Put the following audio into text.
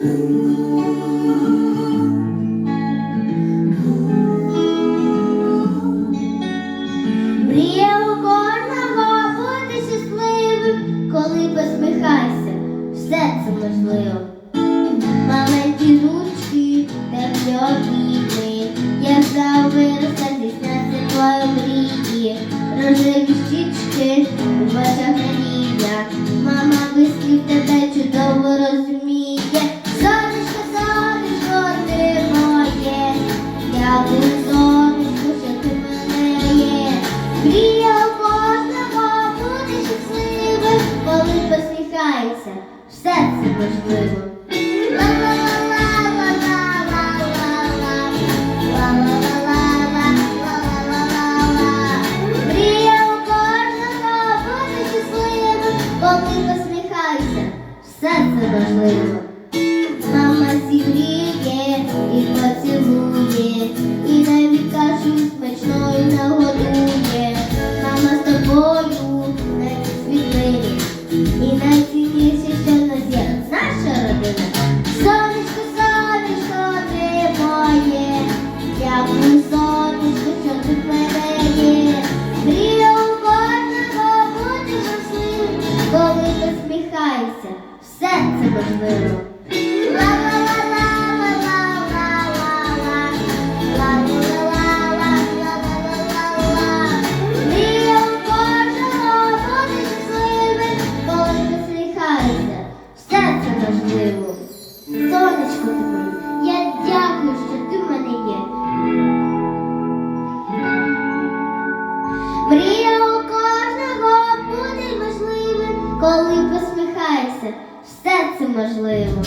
Мрія у кожного бути щасливим, коли посміхайся, все це можливо. Маленькі ручки, теплі обійми, завироста здійсняться твої мрії, рожеві щічки, у очах надія, Мрія у кожного бути щасливим, коли посміхається, все це можливо. Мрія у кожного бути щасливим, коли посміхайся, все це важливо. Посміхаєшся, все це можливо. Мрія у кожного бути можливим, коли посміхаєшся, все це можливо.